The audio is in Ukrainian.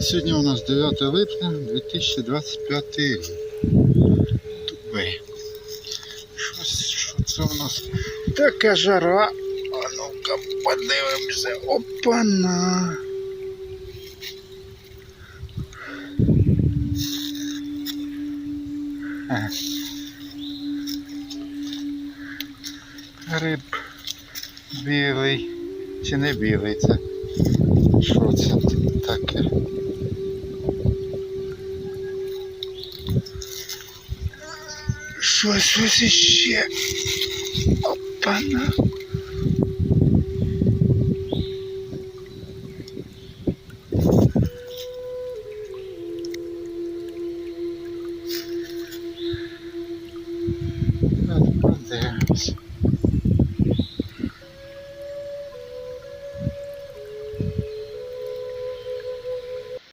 Сьогодні у нас 9 липня 2025 рік. Що це у нас? Така жара. А ну-ка подивимося. Опана. Ага. Гриб білий. Чи не білий це? Що це таке? pessoa se assistia. Opa, não. Nada para